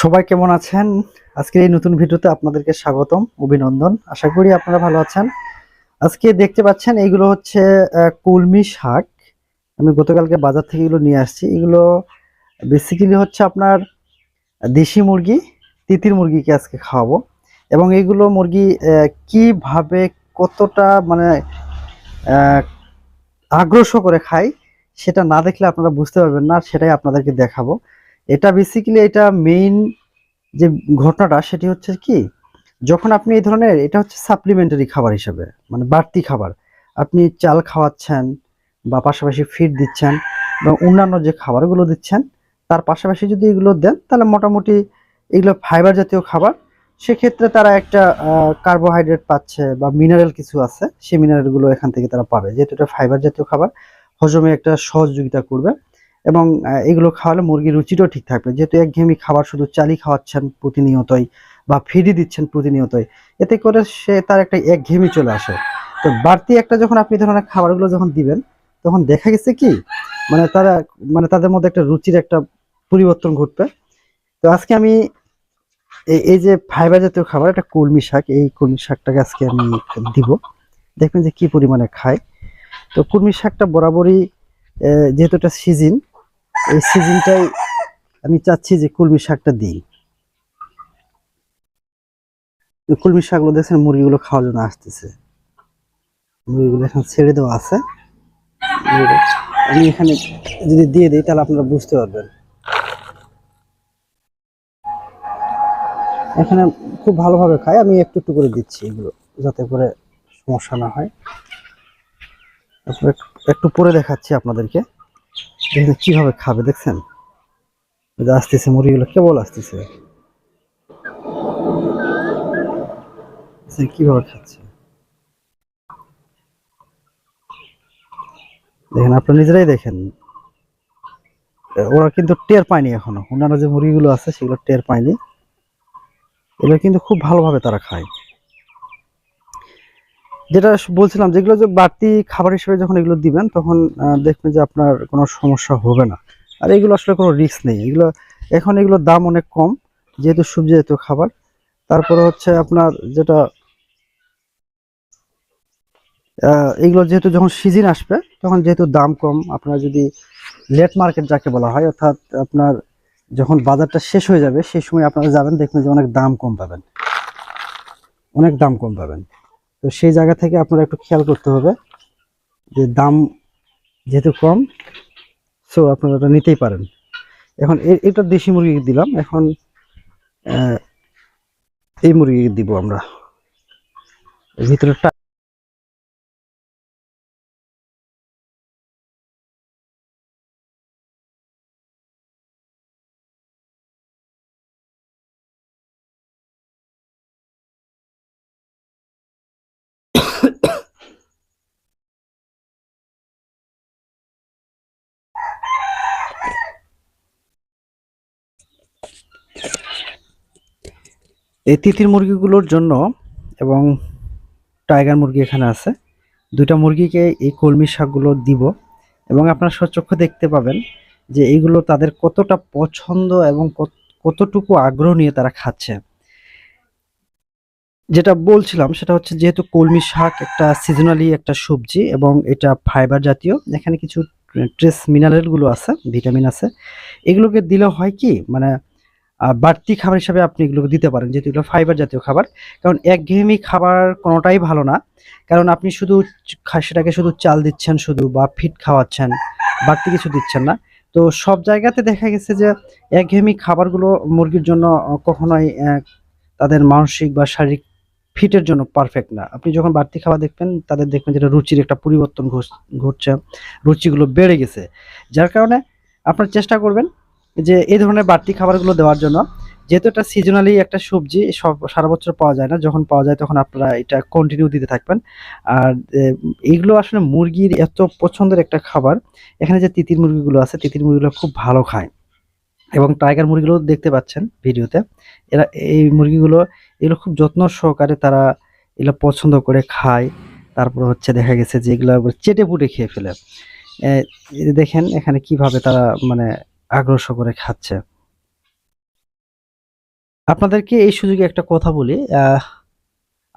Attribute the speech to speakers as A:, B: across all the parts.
A: সবাই কেমন আছেন? আজকের এই নতুন ভিডিওতে আপনাদেরকে স্বাগতম অভিনন্দন। আশা করি আপনারা ভালো আছেন। আজকে দেখতে পাচ্ছেন এইগুলো হচ্ছে কুলমি শাক। আমি গতকালকে বাজার থেকে এগুলো নিয়ে আসছি। এগুলো বেসিক্যালি হচ্ছে আপনার দেশি মুরগি তিতির মুরগিকে আজকে খাওয়াবো। এবং এইগুলো মুরগি কীভাবে কতটা মানে আহ, আগ্রহ করে খায় সেটা না দেখলে আপনারা বুঝতে পারবেন না সেটাই আপনাদেরকে দেখাবো। এটা বেসিক্যালি এটা মেইন যে ঘটনাটা সেটি হচ্ছে কি, যখন আপনি এই ধরনের, এটা হচ্ছে সাপ্লিমেন্টারি খাবার হিসেবে মানে বাড়তি খাবার। আপনি চাল খাওয়াচ্ছেন বা পাশাপাশি ফিড দিচ্ছেন বা অন্যান্য যে খাবারগুলো দিচ্ছেন, তার পাশাপাশি যদি এগুলো দেন, তাহলে মোটামুটি এগুলো ফাইবার জাতীয় খাবার। সেক্ষেত্রে তারা একটা কার্বোহাইড্রেট পাচ্ছে বা মিনারেল কিছু আছে, সেই মিনারেলগুলো এখান থেকে তারা পাবে। যেহেতু এটা ফাইবার জাতীয় খাবার, হজমে একটা সহযোগিতা করবে। এবং এগুলো খাওয়ালে মুরগির রুচিটাও ঠিক থাকবে। যেহেতু একঘেয়েমি খাবার শুধু চালি খাওয়াচ্ছেন প্রতিনিয়তই বা ফিডি দিচ্ছেন প্রতিনিয়তই, এতে করে সে তার একটা একঘেয়েমি চলে আসে। তো বাড়তি একটা যখন আপনি ধরনের খাবারগুলো যখন দিবেন, তখন দেখা গেছে কি মানে তারা মানে তাদের মধ্যে একটা রুচির একটা পরিবর্তন ঘটবে। তো আজকে আমি এই- এই যে ফাইবার জাতীয় খাবার, একটা কলমি শাক, এই কলমি শাকটাকে আজকে আমি দিব। দেখবেন যে কি পরিমাণে খায়। তো কলমি শাকটা বরাবরই যেহেতু এটা সিজন এই সিজনটাই আমি চাচ্ছি যে কলমি শাকটা দিই। কলমি শাকগুলো দেখছেন, মুরগিগুলো খাওয়ার জন্য আসতেছে। মুরগিগুলো এখন ছেড়ে দেওয়া আছে। আমি এখানে যদি দিয়ে দিই, তাহলে আপনারা বুঝতে পারবেন। এখানে খুব ভালোভাবে খায়। আমি একটু একটু করে দিচ্ছি এগুলো, যাতে করে সমস্যা না হয়। একটু পরে দেখাচ্ছি আপনাদেরকে। দেখেন কীভাবে খাবে দেখছেন? আসতেছে, মুরগিগুলো কেবল আসতেছে। কীভাবে খাচ্ছে। দেখেন, আপনারা নিজেরাই দেখেন। ওরা কিন্তু টের পায়নি এখনও। অন্যান্য যে মুরগিগুলো আছে, সেগুলো টের পায়নি। এগুলো কিন্তু খুব ভালোভাবে তারা খায়। যেটা বলছিলাম, যেগুলো যে বাড়তি খাবার হিসেবে যখন এগুলো দিবেন, তখন দেখবেন যে আপনার কোনো সমস্যা হবে না। আর এগুলো আসলে কোনো রিস্ক নেই। এগুলো, এখন এগুলোর দাম অনেক কম, যেহেতু সবজি জাতীয় খাবার। তারপরে হচ্ছে আপনার যেটা এগুলো যেহেতু যখন সিজন আসবে, তখন যেহেতু দাম কম, আপনার যদি লেট মার্কেট যাকে বলা হয়, অর্থাৎ আপনার যখন বাজারটা শেষ হয়ে যাবে, সেই সময় আপনারা যাবেন, দেখবেন যে অনেক দাম কম পাবেন। অনেক দাম কম পাবেন। তো সেই জায়গা থেকে আপনারা একটু খেয়াল করতে হবে যে দাম যেহেতু কম সো আপনারা ওটা নিতেই পারেন। এখন এটা দেশি মুরগি দিলাম, এখন এই মুরগি দিব আমরা। ভিতরে এই তিতির মুরগিগুলোর জন্য এবং টাইগার মুরগি এখানে আছে, দুইটা মুরগিকে এই কলমি শাকগুলো দিব এবং আপনারা সচক্ষে দেখতে পাবেন যে এইগুলো তাদের কতটা পছন্দ এবং কত- কতটুকু আগ্রহ নিয়ে তারা খাচ্ছে। যেটা বলছিলাম সেটা হচ্ছে যেহেতু কলমি শাক একটা সিজনালি একটা সবজি এবং এটা ফাইবার জাতীয়, এখানে কিছু ট্রেস মিনারেলগুলো আছে ভিটামিন আছে, এগুলোকে দিলে হয় কি মানে বাড়তি খাবার হিসাবে আপনি এগুলোকে দিতে পারেন, যেহেতু এগুলো ফাইবার জাতীয় খাবার। কারণ একঘেয়েমি খাবার কোনোটাই ভালো না, কারণ আপনি শুধু সেটাকে শুধু চাল দিচ্ছেন শুধু বা ফিট খাওয়াচ্ছেন, বাড়তি কিছু দিচ্ছেন না। তো সব জায়গাতে দেখা গেছে যে একঘেয়েমি খাবারগুলো মুরগির জন্য কখনোই তাদের মানসিক বা শারীরিক ফিটের জন্য পারফেক্ট না। আপনি যখন বাড়তি খাবার দেখবেন, তাদের দেখবেন যেটা রুচির একটা পরিবর্তন ঘট- ঘটছে, রুচিগুলো বেড়ে গেছে। যার কারণে আপনার চেষ্টা করবেন যে এই ধরনের বাড়তি খাবারগুলো দেওয়ার জন্য। যেহেতু এটা সিজনালি একটা সবজি, সব সারা বছর পাওয়া যায় না, যখন পাওয়া যায় তখন আপনারা এটা কন্টিনিউ দিতে থাকবেন। আর এইগুলো আসলে মুরগির এত পছন্দের একটা খাবার, এখানে যে তিতির মুরগিগুলো আছে, তিতির মুরগিগুলো খুব ভালো খায়। এবং টাইগার মুরগিগুলো দেখতে পাচ্ছেন ভিডিওতে। এরা এই মুরগিগুলো, এগুলো খুব যত্ন সহকারে তারা এগুলো পছন্দ করে খায়। তারপর হচ্ছে দেখা গেছে যে এগুলো চেটে পুটে খেয়ে ফেলে। দেখেন এখানে কীভাবে তারা মানে আগ্রহ করে খাচ্ছে। আপনাদেরকে এই সুযোগে একটা কথা বলি।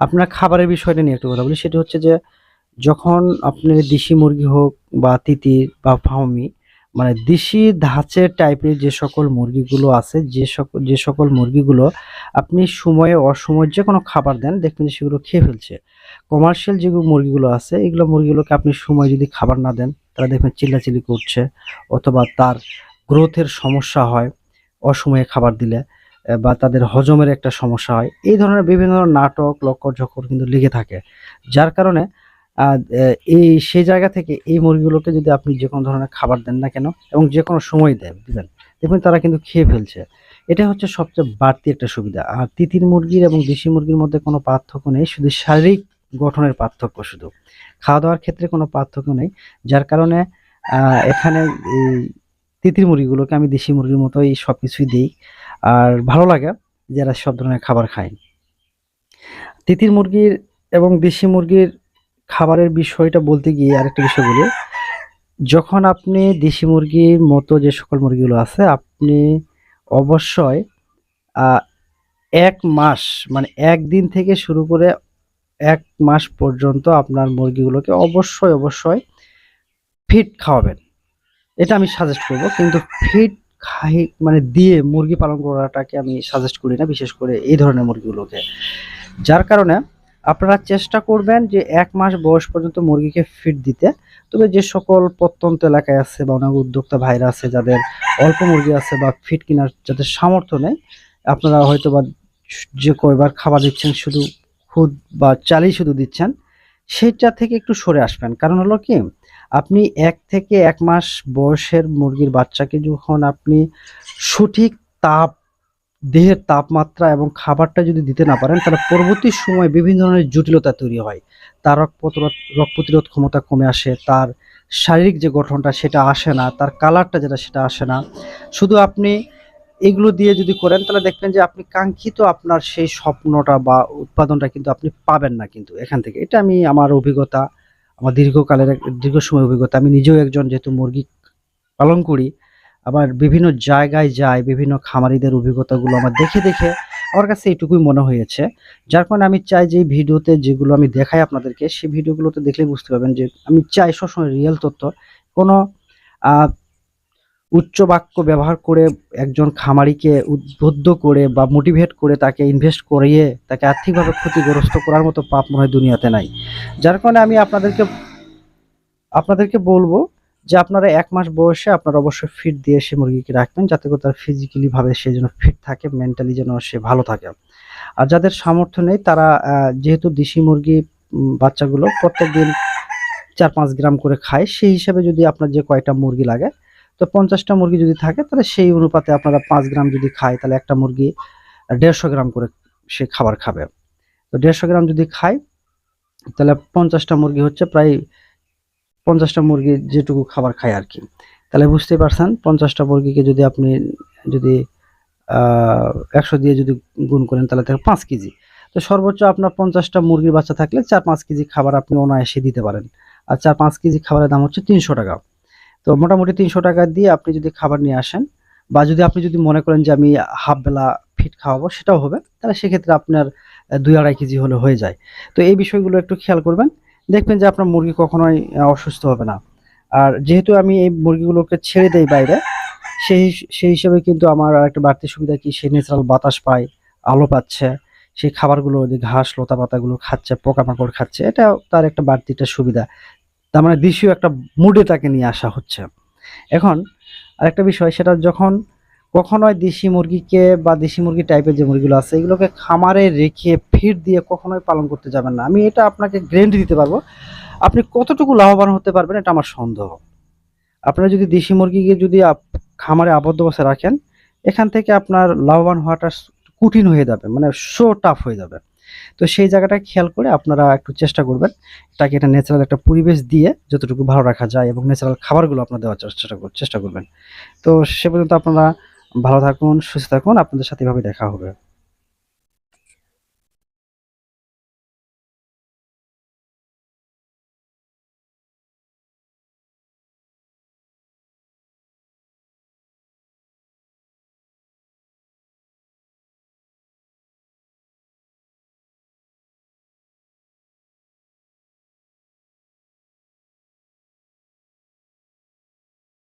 A: আপনার খাবারের বিষয়টা নিয়ে একটা কথা বলি। সেটা হচ্ছে যে যখন আপনি দেশি মুরগি হোক বা তিতির বা ফাউমি মানে দেশি ধাঁচের টাইপের যে সকল মুরগিগুলো আছে, যে সকল যে সকল মুরগিগুলো আপনি সময়ে অসময়ে যে কোনো খাবার দেন, দেখবেন যে সেগুলো খেয়ে ফেলছে। কমার্শিয়াল যেগুলো মুরগিগুলো আছে, এগুলো মুরগিগুলোকে আপনি সময় যদি খাবার না দেন, তারা দেখবেন চিল্লাচিল্লি করছে অথবা তার গ্রোথের সমস্যা হয় অসময়ে খাবার দিলে বা তাদের হজমের একটা সমস্যা হয়। এই ধরনের বিভিন্ন নাটক লক্কর ঝক্কর কিন্তু লেগে থাকে। যার কারণে এই সেই জায়গা থেকে এই মুরগিগুলোকে যদি আপনি যে কোনো ধরনের খাবার দেন না কেন এবং যে কোনো সময় দেন দিবেন দেখবেন তারা কিন্তু খেয়ে ফেলছে। এটা হচ্ছে সবচেয়ে বাড়তি একটা সুবিধা। আর তিতির মুরগির এবং দেশি মুরগির মধ্যে কোনো পার্থক্য নেই, শুধু শারীরিক গঠনের পার্থক্য শুধু। খাওয়া দাওয়ার ক্ষেত্রে কোনো পার্থক্য নেই, যার কারণে এখানে তিতির মুরগিগুলোকে আমি দেশি মুরগির মতোই সব কিছুই দিই। আর ভালো লাগে যারা সব ধরনের খাবার খায়। তিতির মুরগির এবং দেশি মুরগির খাবারের বিষয়টা বলতে গিয়ে আরেকটা বিষয় বলি। যখন আপনি দেশি মুরগির মতো যে সকল মুরগিগুলো আছে, আপনি অবশ্যই এক মাস মানে একদিন থেকে শুরু করে এক মাস পর্যন্ত আপনার মুরগিগুলোকে অবশ্যই অবশ্যই ফিট খাওয়াবেন। এটা আমি সাজেস্ট করব, কিন্তু ফিট খাই মানে দিয়ে মুরগি পালন করাটাকে আমি সাজেস্ট করি না, বিশেষ করে এই ধরনের মুরগিগুলোকে। যার কারণে আপনারা চেষ্টা করবেন যে এক মাস বয়স পর্যন্ত মুরগিকে ফিট দিতে। তবে যে সকল প্রত্যন্ত এলাকায় আছে বা অনেক উদ্যোক্তা ভাইরা আছে যাদের অল্প মুরগি আছে বা ফিট কেনার যাদের সামর্থ্য নেই, আপনারা হয়তো বা যে কয়বার খাবার দিচ্ছেন শুধু খুদ বা চালই শুধু দিচ্ছেন, সেটা থেকে একটু সরে আসবেন। কারণ হলো কি, আপনি এক থেকে এক মাস বয়সের মুরগির বাচ্চাকে যখন আপনি সঠিক তাপ দেহের তাপমাত্রা এবং খাবারটা যদি দিতে না পারেন, তাহলে পরবর্তী সময় বিভিন্ন ধরনের জটিলতা তৈরি হয়। তার রোগ প্রতিরোধ ক্ষমতা কমে আসে, তার শারীরিক যে গঠনটা সেটা আসে না, তার কালারটা যেটা সেটা আসে না। শুধু আপনি এগুলো দিয়ে যদি করেন, তাহলে দেখবেন যে আপনি কাঙ্ক্ষিত আপনার সেই স্বপ্নটা বা উৎপাদনটা কিন্তু আপনি পাবেন না কিন্তু এখান থেকে। এটা আমি আমার অভিজ্ঞতা, আমার দীর্ঘকালের দীর্ঘ সময় অভিজ্ঞতা। আমি নিজেও একজন যেহেতু মুরগি পালন করি আবার বিভিন্ন জায়গায় যাই বিভিন্ন খামারিদের অভিজ্ঞতাগুলো আমার দেখে দেখে আমার কাছে এইটুকুই মনে হয়েছে। যার কারণে আমি চাই যে ভিডিওতে যেগুলো আমি দেখাই আপনাদেরকে, সেই ভিডিওগুলোতে দেখলেই বুঝতে পারবেন যে আমি চাই সবসময় রিয়েল তথ্য, কোনো উচ্চ বাক্য ব্যবহার করে একজন খামারিকে উদ্বুদ্ধ করে বা মোটিভেট করে তাকে ইনভেস্ট করিয়ে তাকে আর্থিকভাবে ক্ষতিগ্রস্ত করার মতো পাপ মনে হয় দুনিয়াতে নাই। যার কারণে আমি আপনাদেরকে আপনাদেরকে বলব যে আপনারা এক মাস বয়সে আপনারা অবশ্যই ফিট দিয়ে সে মুরগিকে রাখবেন, যাতে করে তার ফিজিক্যালি ভাবে সে যেন ফিট থাকে মেন্টালি যেন সে ভালো থাকে। আর যাদের সামর্থ্য নেই, তারা যেহেতু দেশি মুরগি বাচ্চাগুলো প্রত্যেকদিন চার পাঁচ গ্রাম করে খায়, সেই হিসাবে যদি আপনার যে কয়টা মুরগি লাগে, তো পঞ্চাশটা মুরগি যদি থাকে, তাহলে সেই অনুপাতে আপনারা পাঁচ গ্রাম যদি খায়, তাহলে একটা মুরগি দেড়শো গ্রাম করে সে খাবার খাবে। তো দেড়শো গ্রাম যদি খায়, তাহলে পঞ্চাশটা মুরগি হচ্ছে প্রায় পঞ্চাশটা মুরগি যেটুকু খাবার খায় আর কি। তাহলে বুঝতেই পারছেন, পঞ্চাশটা মুরগিকে যদি আপনি যদি একশো দিয়ে যদি গুণ করেন, তাহলে থাকে পাঁচ কেজি। তো সর্বোচ্চ আপনার পঞ্চাশটা মুরগির বাচ্চা থাকলে চার পাঁচ কেজি খাবার আপনি অনায়াসে দিতে পারেন। আর চার পাঁচ কেজি খাবারের দাম হচ্ছে তিনশো টাকা। তো মোটামুটি তিনশো টাকা দিয়ে আপনি যদি খাবার নিয়ে আসেন, বা যদি আপনি যদি মনে করেন যে আমি হাফ বেলা ফিট খাওয়াবো, সেটাও হবে। তাহলে সেক্ষেত্রে আপনার দুই আড়াই কেজি হলে হয়ে যায়। তো এই বিষয়গুলো একটু খেয়াল করবেন। দেখবেন যে আপনার মুরগি কখনোই অসুস্থ হবে না। আর যেহেতু আমি এই মুরগিগুলোকে ছেড়ে দেই বাইরে, সেই সেই হিসেবে কিন্তু আমার একটা বাড়তি সুবিধা কি, সে ন্যাচারাল বাতাস পায়, আলো পাচ্ছে, সেই খাবারগুলো যে ঘাস, লতা পাতাগুলো খাচ্ছে, পোকামাকড় খাচ্ছে এটা তার একটা বাড়তি একটা সুবিধা। তার মানে দেশীয় একটা মুডে তাকে নিয়ে আসা হচ্ছে। এখন আরেকটা বিষয়, সেটা যখন কখনোই দেশি মুরগিকে বা দেশি মুরগি টাইপের যে মুরগিগুলো আছে, এগুলোকে খামারে রেখে ফিড দিয়ে কখনোই পালন করতে যাবেন না। আমি এটা আপনাকে গ্যারেন্টি দিতে পারব। আপনি কতটুকু লাভবান হতে পারবেন এটা আমার সন্দেহ। আপনারা যদি দেশি মুরগিকে যদি খামারে আবদ্ধ অবস্থায় রাখেন, এখান থেকে আপনার লাভবান হওয়াটা কঠিন হয়ে যাবে মানে শো টাফ হয়ে যাবে। তো সেই জায়গাটা খেয়াল করে আপনারা একটু চেষ্টা করবেন তাকে এটা ন্যাচারাল একটা পরিবেশ দিয়ে যতটুকু ভালো রাখা যায় এবং ন্যাচারাল খাবারগুলো আপনার দেওয়ার চেষ্টা চেষ্টা করবেন। তো সে পর্যন্ত আপনারা ভালো থাকুন সুস্থ থাকুন আপনাদের সাথে এভাবে দেখা হবে।